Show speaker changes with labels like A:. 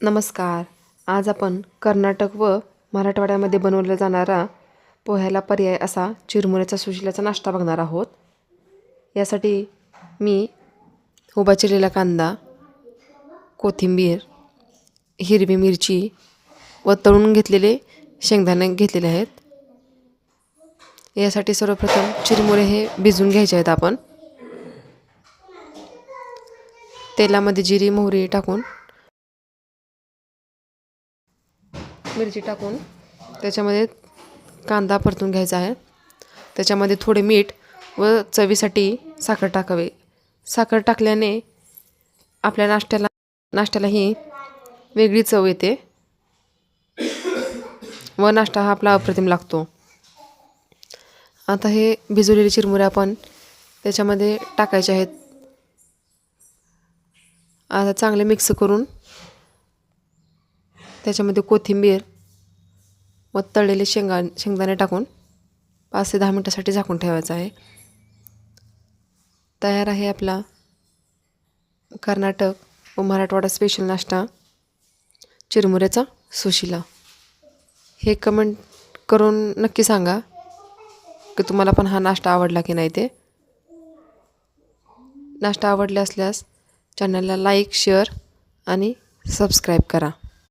A: नमस्कार. आज आपण कर्नाटक व मराठवाड्यामध्ये बनवला जाणारा पोह्याला पर्याय असा चिरमुऱ्याचा सुशिलाचा नाश्ता बघणार आहोत. यासाठी मी उभा चिरलेला कांदा कोथिंबीर हिरवी मिरची व तळून घेतलेले शेंगदाणे घेतलेले आहेत. यासाठी सर्वप्रथम चिरमुरे हे भिजून घ्यायचे आहेत आपण. तेलामध्ये जिरी मोहरी टाकून मिरची टाकून त्याच्यामध्ये कांदा परतून घ्यायचा आहे. त्याच्यामध्ये थोडे मीठ व चवीसाठी साखर टाकावे. साखर टाकल्याने आपल्या नाश्त्याला नाश्त्यालाही वेगळी चव येते व नाश्ता हा आपला अप्रतिम लागतो. आता हे भिजवलेले चिरमुरे आपण त्याच्यामध्ये टाकायचे आहेत. आता चांगले मिक्स करून त्याच्यामध्ये कोथिंबीर व तळलेले शेंगा शेंगदाणे टाकून पाच ते दहा मिनटासाठी झाकून ठेवायचं आहे. तयार आहे आपला कर्नाटक व मराठवाडा स्पेशल नाश्ता. चिरमुऱ्याचा सुशिला. हे कमेंट करून नक्की सांगा की तुम्हाला पण हा नाश्ता आवडला की नाही ते. नाश्ता आवडले असल्यास चॅनलला लाईक शेअर आणि सबस्क्राईब करा.